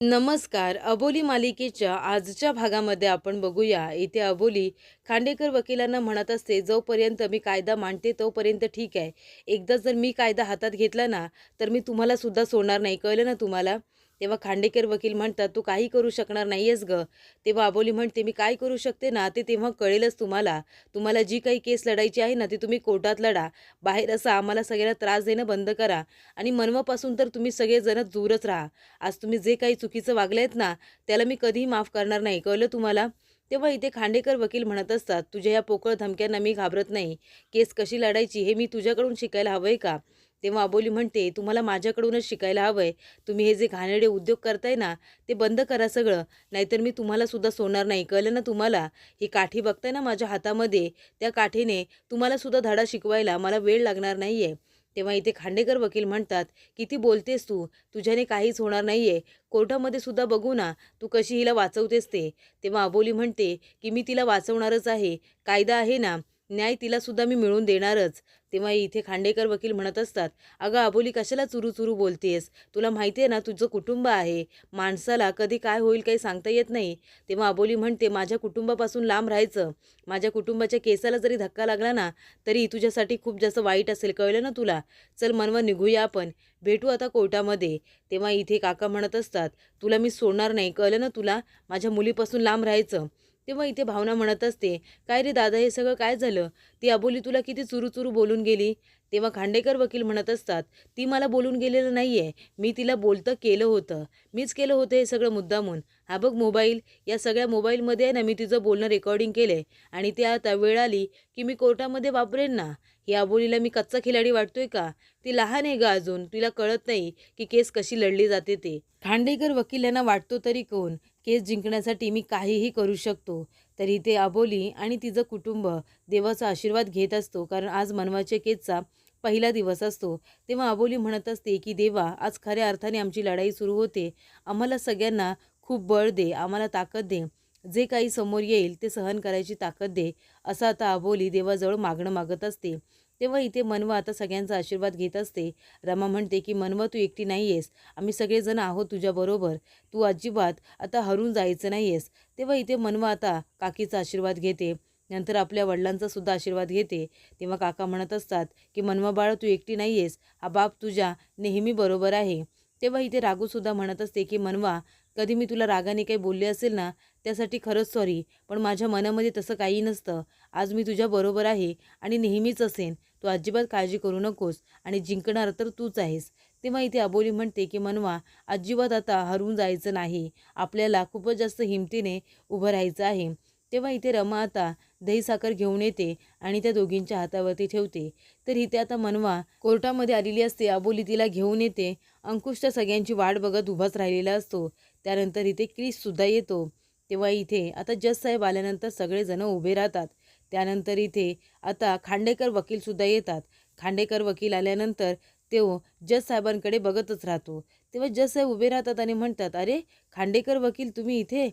नमस्कार. अबोली मालिकेच्या आजच्या भागामध्ये आपण बघूया. इथे अबोली खांडेकर वकिलांना म्हणत असते जोपर्यंत मी कायदा मांडते तोपर्यंत ठीक आहे. एकदा जर मी कायदा हातात घेतला ना तर मी तुम्हाला सुद्धा सोडणार नाही. कळलं ना तुम्हाला? तेव्हा खांडेकर वकील म्हणतात तू काही करू शकणार नाही आहेस ग. तेव्हा अबोली म्हणते मी काय करू शकते ना ते तेव्हा कळेलच तुम्हाला. तुम्हाला जी काही केस लढायची आहे ना ती तुम्ही कोर्टात लढा. बाहेर असं आम्हाला सगळ्यांना त्रास देणं बंद करा. आणि मनवापासून तर तुम्ही सगळेजण दूरच राहा. आज तुम्ही जे काही चुकीचं वागले आहेत ना त्याला मी कधीही माफ करणार नाही. कळलं तुम्हाला? तेव्हा इथे खांडेकर वकील म्हणत असतात तुझ्या या पोकळ धमक्यांना मी घाबरत नाही. केस कशी लढायची हे मी तुझ्याकडून शिकायला हवं आहे का? तेव्हा अबोली म्हणते तुम्हाला माझ्याकडूनच शिकायला हवं आहे तुम्ही हे जे घाणेडे उद्योग करताय ना ते बंद करा सगळं. नाहीतर मी तुम्हाला सुद्धा सोडणार नाही. कळलं ना तुम्हाला? ही काठी बघताय ना माझ्या हातामध्ये? त्या काठीने तुम्हाला सुद्धा धडा शिकवायला मला वेळ लागणार नाही आहे तेव्हा इथे खांडेकर वकील म्हणतात किती बोलतेस तू? तुझ्याने काहीच होणार नाही आहे कोर्टामध्ये सुद्धा बघू ना तू कशी हिला वाचवतेस ते. तेव्हा अबोली म्हणते की मी तिला वाचवणारच आहे. कायदा आहे ना न्याय तिलासुद्धा मी मिळवून देणारच. तेव्हा इथे खांडेकर वकील म्हणत असतात अगं अबोली कशाला चुरू चुरू बोलतेस तुला माहिती आहे ना तुझं कुटुंब आहे. माणसाला कधी काय होईल काही सांगता येत नाही. तेव्हा अबोली म्हणते माझ्या कुटुंबापासून लांब राहायचं. माझ्या कुटुंबाच्या केसाला जरी धक्का लागला ना तरी तुझ्यासाठी खूप जास्त वाईट असेल. कळलं ना तुला? चल मनवा निघूया आपण. भेटू आता कोर्टामध्ये. तेव्हा इथे काका म्हणत असतात तुला मी सोडणार नाही. कळलं ना तुला? माझ्या मुलीपासून लांब राहायचं. तेव्हा इथे भावना म्हणत असते काय रे दादा हे सगळं काय झालं? ती अबोली तुला किती चुरू चुरू बोलून गेली? तेव्हा खांडेकर वकील म्हणत असतात ती मला बोलून गेलेलं नाही आहे मी तिला बोलतं केलं होतं. मीच केलं होतं हे सगळं मुद्दामून. हा बघ मोबाईल या सगळ्या मोबाईलमध्ये आहे ना मी तिचं बोलणं रेकॉर्डिंग केलं आहे आणि ते आता वेळ आली की मी कोर्टामध्ये वापरेन ना. ही अबोलीला मी कच्चा खिलाडी वाटतोय का? ती लहान आहे का अजून. तिला कळत नाही की केस कशी लढली जाते ते. खांडेकर वकील यांना वाटतो तरी कोण? केस जिंकण्यासाठी मी काहीही करू शकतो. तरी ते अबोली आणि तिचं कुटुंब देवाचा आशीर्वाद घेत असतो कारण आज मनवाच्या केसचा पहिला दिवस असतो. तेव्हा अबोली म्हणत असते की देवा आज खऱ्या अर्थाने आमची लढाई सुरू होते. आम्हाला सगळ्यांना खूप बळ दे आम्हाला ताकद दे. जे काही समोर येईल ते सहन करायची ताकद दे. असं आता अबोली देवाजवळ मागणं मागत असते. तेव्हा इथे मनवा आता सगळ्यांचा आशीर्वाद घेत असते. रमा म्हणते की मनवा तू एकटी नाही आहेस आम्ही सगळेजण आहोत तुझ्याबरोबर तू अजिबात आता हरून जायचं नाही आहेस तेव्हा इथे मनवा आता काकीचा आशीर्वाद घेते. नंतर आपल्या वडिलांचा सुद्धा आशीर्वाद घेते. तेव्हा काका म्हणत असतात की मनवा बाळ तू एकटी नाही आहेस हा बाप तुझ्या नेहमी बरोबर आहे. तेव्हा इथे रागूसुद्धा म्हणत असते की मनवा कधी मी तुला रागाने काही बोलले असेल ना त्यासाठी खरंच सॉरी पण माझ्या मनामध्ये तसं काही नसतं. आज मी तुझ्या बरोबर आहे आणि नेहमीच असेन. तू अजिबात काळजी करू नकोस आणि जिंकणार तर तूच आहेस. तेव्हा इथे अबोली म्हणते की मनवा अजिबात आता हरवून जायचं नाही. आपल्याला खूपच जास्त हिमतीने उभं राहायचं आहे. तेव्हा इथे रमा आता दही साखर घेऊन येते आणि त्या दोघींच्या हातावरती ठेवते. तर इथे आता मनवा कोर्टामध्ये आलेली असते. अबोली तिला घेऊन येते. अंकुश तर सगळ्यांची वाट बघत उभाच राहिलेला असतो. त्यानंतर इथे क्रिससुद्धा येतो. तेव्हा इथे आता जज साहेब आल्यानंतर सगळेजण उभे राहतात. त्यानंतर इथे आता खांडेकर वकीलसुद्धा येतात. खांडेकर वकील आल्यानंतर तो जज साहेबांकडे बघतच राहतो. तेव्हा जज साहेब उभे राहतात आणि म्हणतात अरे खांडेकर वकील तुम्ही इथे?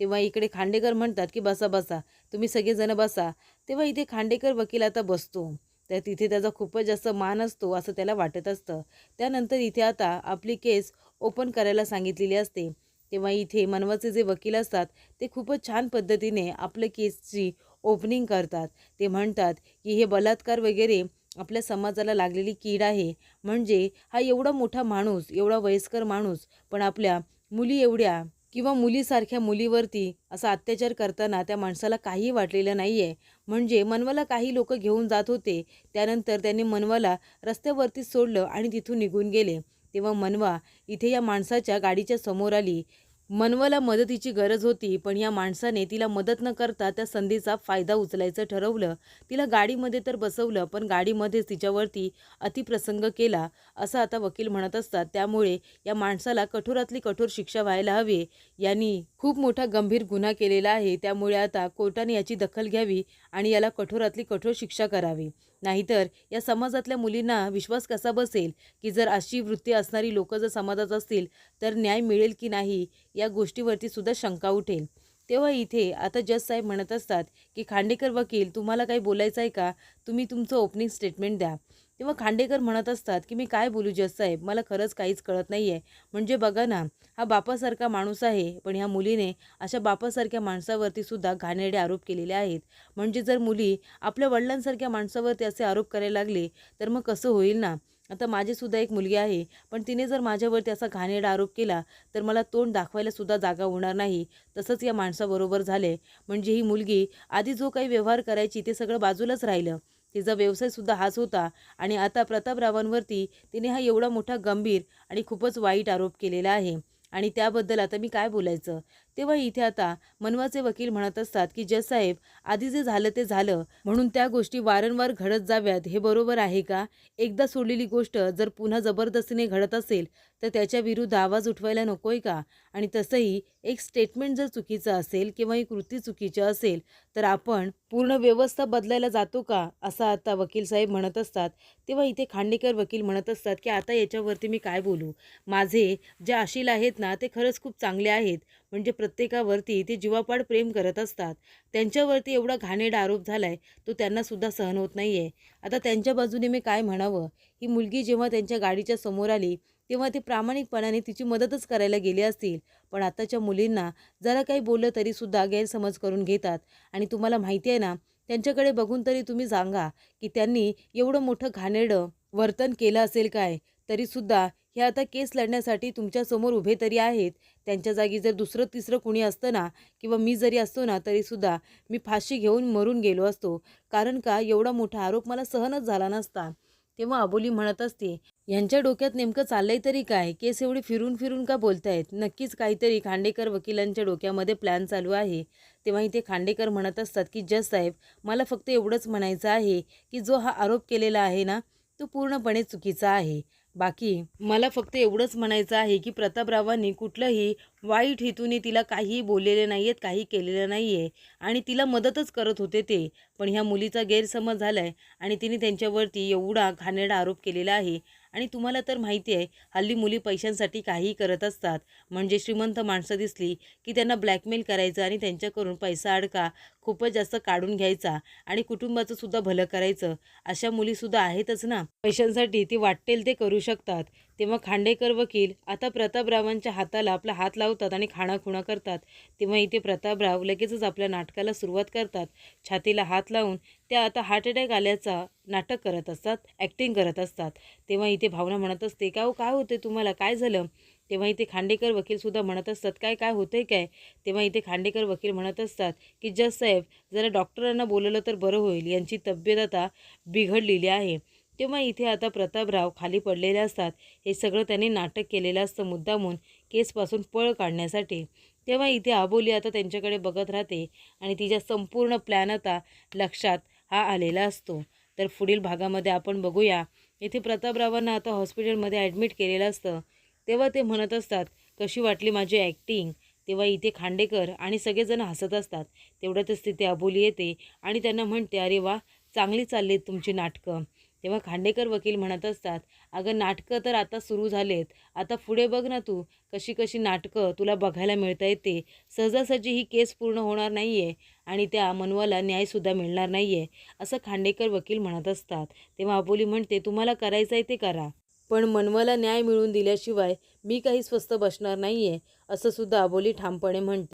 तेव्हा इकडे खांडेकर म्हणतात की बसा बसा तुम्ही सगळेजण बसा. तेव्हा इथे खांडेकर वकील आता बसतो. तर तिथे त्याचा खूपच जास्त मान असतो असं त्याला वाटत असतं. त्यानंतर इथे आता आपली केस ओपन करायला सांगितलेली असते. तेव्हा इथे मनवाचे जे वकील असतात ते खूपच छान पद्धतीने आपल्या केसची ओपनिंग करतात. ते म्हणतात की हे बलात्कार वगैरे आपल्या समाजाला लागलेली कीड आहे. म्हणजे हा एवढा मोठा माणूस एवढा वयस्कर माणूस पण आपल्या मुली एवढ्या किंवा मुलीसारख्या मुलीवरती असा अत्याचार करताना त्या माणसाला काही वाटलेलं नाही आहे म्हणजे मनवाला काही लोक घेऊन जात होते. त्यानंतर त्यांनी मनवाला रस्त्यावरती सोडलं आणि तिथून निघून गेले. तेव्हा मनवा इथे या माणसाच्या गाडीच्या समोर आली. मनवाला मदतीची गरज होती पण या माणसाने तिला मदत न करता त्या संधीचा फायदा उचलायचं ठरवलं. तिला गाडीमध्ये तर बसवलं पण गाडीमध्येच तिच्यावरती अतिप्रसंग केला असं आता वकील म्हणत असतात. त्यामुळे या माणसाला कठोरातली कठोर शिक्षा व्हायला हवी. यांनी खूप मोठा गंभीर गुन्हा केलेला आहे. त्यामुळे आता कोर्टाने याची दखल घ्यावी आणि याला कठोरातली कठोर शिक्षा करावी. नाहीतर या समाजातल्या मुलींना विश्वास कसा बसेल? की जर अशी वृत्ती असणारी लोक जर समाजात असतील तर न्याय मिळेल की नाही? या गोष्टीवरती सुद्धा शंका उठेल. तेव्हा इथे आता जज साहेब म्हणत असतात की खांडेकर वकील तुम्हाला काही बोलायचं आहे का? तुम्ही तुमचं ओपनिंग स्टेटमेंट द्या. तेव्हा खांडेकर म्हणत असतात की मी काय बोलू जज साहेब? मला खरंच काहीच कळत नाही आहे म्हणजे बघा ना हा बापासारखा माणूस आहे पण ह्या मुलीने अशा बापासारख्या माणसावरती सुद्धा घाणेरडे आरोप केलेले आहेत. म्हणजे जर मुली आपल्या वडिलांसारख्या माणसावरती असे आरोप करायला लागले तर मग कसं होईल ना? आता माझीसुद्धा एक मुलगी आहे पण तिने जर माझ्यावरती असा घाणेरडा आरोप केला तर मला तोंड दाखवायला सुद्धा जागा होणार नाही. तसंच या माणसाबरोबर झाले. म्हणजे ही मुलगी आधी जो काही व्यवहार करायची ते सगळं बाजूलाच राहिलं. तिचा व्यवसायसुद्धा हाच होता. आणि आता प्रतापरावांवरती तिने हा एवढा मोठा गंभीर आणि खूपच वाईट आरोप केलेला आहे. आणि त्याबद्दल आता मी काय बोलायचं? तेव्हा इथे आता मनवाचे वकील म्हणत असतात की जज साहेब आधी जे झालं ते झालं. म्हणून त्या गोष्टी वारंवार घडत जाव्यात. हे बरोबर आहे का? एकदा सोडलेली गोष्ट जर पुन्हा जबरदस्तीने घडत असेल तर त्याच्या विरुद्ध आवाज उठवायला नकोय का? आणि तसंही एक स्टेटमेंट जर चुकीचं असेल किंवा ही कृती चुकीची असेल तर आपण पूर्ण व्यवस्था बदलायला जातो का? असं आता वकील साहेब म्हणत असतात. तेव्हा इथे खांडेकर वकील म्हणत असतात की आता याच्यावरती मी काय बोलू? माझे जे आशील आहेत ना ते खरंच खूप चांगले आहेत. म्हणजे प्रत्येकावरती ते जीवापाड प्रेम करत असतात. त्यांच्यावरती एवढा घाणेरडा आरोप झाला आहे तो त्यांनासुद्धा सहन होत नाही आहे आता त्यांच्या बाजूने मी काय म्हणावं? ही मुलगी जेव्हा त्यांच्या गाडीच्या समोर आली तेव्हा ते प्रामाणिकपणाने तिची मदतच करायला गेले असतील. पण आताच्या मुलींना जरा काही बोललं तरीसुद्धा गैरसमज करून घेतात. आणि तुम्हाला माहिती आहे ना त्यांच्याकडे बघून तरी तुम्ही सांगा की त्यांनी एवढं मोठं घाणेरडं वर्तन केलं असेल काय? तरीसुद्धा हे आता केस लढण्यासाठी तुमच्यासमोर उभे तरी आहेत. त्यांच्या जागी जर दुसरं तिसरं कुणी असतं ना किंवा मी जरी असतो ना तरीसुद्धा मी फाशी घेऊन मरून गेलो असतो. कारण का एवढा मोठा आरोप मला सहनच झाला नसता. तेव्हा अबोली म्हणत असते यांच्या डोक्यात नेमकं चाललंय तरी काय? केस एवढे फिरून फिरून का बोलतायत? नक्कीच काहीतरी खांडेकर वकिलांच्या डोक्यामध्ये प्लॅन चालू आहे. तेव्हा इथे खांडेकर म्हणत असतात की जज साहेब मला फक्त एवढंच म्हणायचं आहे की जो हा आरोप केलेला आहे ना तो पूर्णपणे चुकीचा आहे. बाकी मला फक्त एवढंच म्हणायचं आहे की प्रतापरावांनी कुठलंही वाईट हेतूने तिला काहीही बोललेले नाही आहेत काही केलेलं नाही आहे आणि तिला मदतच करत होते ते. पण ह्या मुलीचा गैरसमज झाला आहे आणि तिने त्यांच्यावरती एवढा घाणेरडा आरोप केलेला आहे. आणि तुम्हाला तर माहिती आहे हल्ली मुली पैशांसाठी काहीही करत असतात. म्हणजे श्रीमंत माणसं दिसली की त्यांना ब्लॅकमेल करायचं आणि त्यांच्याकडून पैसा अडका खूपच जास्त काढून घ्यायचा आणि कुटुंबाचं सुद्धा भलं करायचं. अशा मुलीसुद्धा आहेतच ना. पैशांसाठी ती वाटेल ते करू शकतात. तेव्हा खांडेकर वकील आता प्रतापरावांच्या हाताला आपला हात लावतात आणि खाणाखुणा करतात. तेव्हा इथे प्रतापराव लगेचच आपल्या नाटकाला सुरुवात करतात. छातीला हात लावून त्या आता हार्ट अटॅक आल्याचा नाटक करत असतात ॲक्टिंग करत असतात. तेव्हा इथे भावना म्हणत असते का हो काय होते तुम्हाला? काय झालं? तेव्हा इथे खांडेकर वकीलसुद्धा म्हणत असतात काय काय होतंय काय? तेव्हा इथे खांडेकर वकील म्हणत असतात की जज साहेब जरा डॉक्टरांना बोलवलं तर बरं होईल. यांची तब्येत आता बिघडलेली आहे. तेव्हा इथे आता प्रतापराव खाली पडलेले असतात. हे सगळं त्यांनी नाटक केलेलं असतं मुद्दामून केसपासून पळ काढण्यासाठी. तेव्हा इथे आबोली आता त्यांच्याकडे बघत राहते आणि तिच्या संपूर्ण प्लॅन आता लक्षात हा आलेला असतो. तर पुढील भागामध्ये आपण बघूया. इथे प्रतापरावांना आता हॉस्पिटलमध्ये ॲडमिट केलेलं असतं. तेव्हा ते म्हणत असतात कशी वाटली माझी ॲक्टिंग तेव्हा इथे खांडेकर आणि सगळेजण हसत असतात. तेवढ्यातच तिथे अबोली येते आणि त्यांना म्हणते अरे वा चांगली चालली आहेत तुमची नाटकं. तेव्हा खांडेकर वकील म्हणत असतात अगं नाटकं तर आता सुरू झालेत. आता पुढे बघ ना तू. कशी कशी नाटकं तुला बघायला मिळता येते. सहजासहजी ही केस पूर्ण होणार नाही आहे आणि त्या मनवाला न्यायसुद्धा मिळणार नाही आहे असं खांडेकर वकील म्हणत असतात. तेव्हा अबोली म्हणते तुम्हाला करायचं आहे ते करा. पण मनवाला न्याय मिळवून दिल्याशिवाय मी काही स्वस्त बसणार नाही आहे असं सुद्धा अबोली ठामपणे म्हणते.